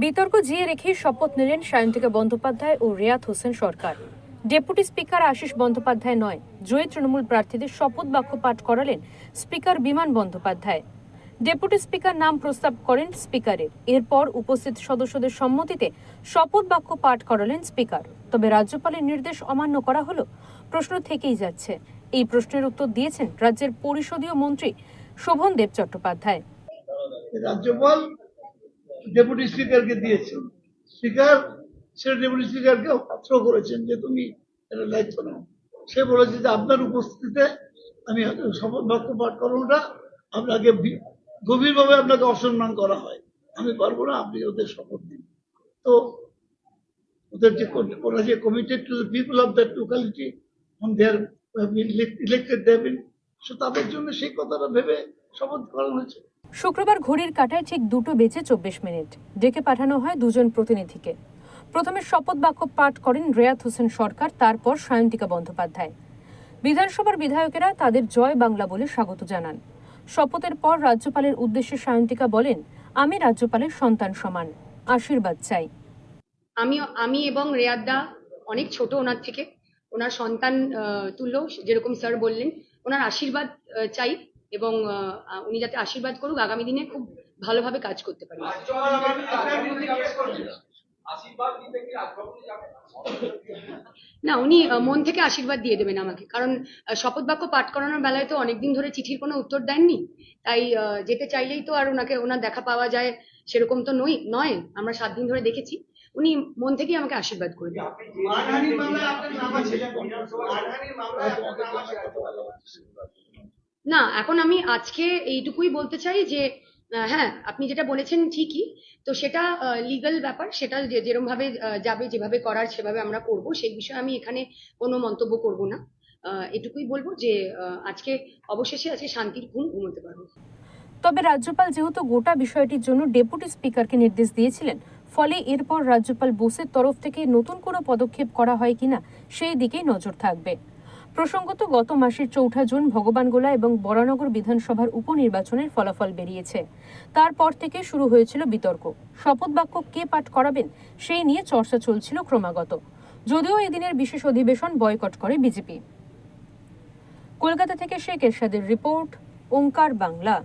বিতর্ক জিয়ে রেখেই শপথ নিলেন সায়ন্তিকা বন্দ্যোপাধ্যায় ও রেয়াত হোসেন সরকার। ডেপুটি স্পিকার আশিস বন্দ্যোপাধ্যায় নয়, জয়ী তৃণমূল প্রার্থীদের শপথ বাক্য পাঠ করালেন স্পিকার বিমান বন্দ্যোপাধ্যায়। ডেপুটি স্পিকার নাম প্রস্তাব করেন স্পিকারের। এরপর উপস্থিত সদস্যদের সম্মতিতে শপথ বাক্য পাঠ করালেন স্পিকার। তবে রাজ্যপালের নির্দেশ অমান্য করা হলো, প্রশ্ন থেকেই যাচ্ছে। এই প্রশ্নের উত্তর দিয়েছেন রাজ্যের পরিষদীয় মন্ত্রী শোভন দেব চট্টোপাধ্যায়। রাজ্যপাল ডেপুটি স্পিকারকে দিয়েছেন। স্পিকার সেটা ডেপুটি স্পিকারকে পাত্র করেছেন যে তুমি এটা দায়িত্ব নাও। সে বলেছে যে আপনার উপস্থিতিতে আমি শপথ বাক্য পাঠ করানোটা আপনাকে গভীরভাবে আপনাকে অসম্মান করা হয়। আমি পারব না, আপনি ওদের শপথ দিন। তো ওদের যে ওরা যে committed to the people of that locality on their elected দেবেন সো তাদের জন্য সেই কথাটা ভেবে শপথ করানো হয়েছে। শুক্রবার ঘড়ির কাটায় ঠিক দুটো বেজে চব্বিশ মিনিট। ডেকে পাঠানো হয় দুজন প্রতিনিধিকে। প্রথমে শপথ বাক্য পাঠ করেন রেয়াত হোসেন সরকার, তারপর সায়ন্তিকা বন্দ্যোপাধ্যায়। বিধানসভার বিধায়কেরা তাদের জয় বাংলা বলে স্বাগত জানান। শপথের পর রাজ্যপালের উদ্দেশ্যে সায়ন্তিকা বলেন, আমি রাজ্যপালের সন্তান সমান। আশীর্বাদ চাই। আমি আমি এবং রেয়াদ্দা অনেক ছোট ওনার থেকে। ওনার সন্তান তুল্য, যেরকম স্যার বললেন, ওনার আশীর্বাদ চাই। এবং উনি যাতে আশীর্বাদ করুক, আগামী দিনে খুব ভালোভাবে কাজ করতে পারি। না, উনি মন থেকে আশীর্বাদ দিয়ে দেবেন আমাকে। কারণ শপথ বাক্য পাঠ করানোর বেলায় তো অনেকদিন ধরে চিঠির কোনো উত্তর দেননি। তাই যেতে চাইলেই তো আর ওনাকে, ওনার দেখা পাওয়া যায় সেরকম তো নই, নয়, আমরা সাত দিন ধরে দেখেছি। উনি মন থেকেই আমাকে আশীর্বাদ করে দেন মানহানির মামলায় আপনার নাম আছে মানহানির মামলায় আপনার নাম আছে না, এখন আমি আজকে এইটুকুই বলতে চাই যে হ্যাঁ আপনি যেটা বলেছেন ঠিকই। তো সেটা লিগ্যাল ব্যাপার, সেটা যে- ভাবে যাবে, যেভাবে করার, সেভাবে আমরা করব। সেই বিষয়ে আমি এখানে কোনো মন্তব্য করব না। এটুকুই বলব যে আজকে অবশেষে আজকে শান্তির ঘুম ঘুমোতে পারব। তবে রাজ্যপাল যেহেতু গোটা বিষয়টির জন্য ডেপুটি স্পিকারকে নির্দেশ দিয়েছিলেন, ফলে এরপর রাজ্যপাল বোসের তরফ থেকে নতুন কোনো পদক্ষেপ করা হয় কিনা, সেই দিকেই নজর থাকবে। প্রসঙ্গত, গত মাসের চৌঠা জুন ভগবানগোলা এবং বরানগর বিধানসভার উপনির্বাচনের ফলাফল বেরিয়েছে। তারপর থেকে শুরু হয়েছিল বিতর্ক। শপথ বাক্য কে পাঠ করাবেন সেই নিয়ে চর্চা চলছিল ক্রমাগত। যদিও এদিনের বিশেষ অধিবেশন বয়কট করে বিজেপি। কলকাতা থেকে শেখ এরশাদের রিপোর্ট, ওঙ্কার বাংলা।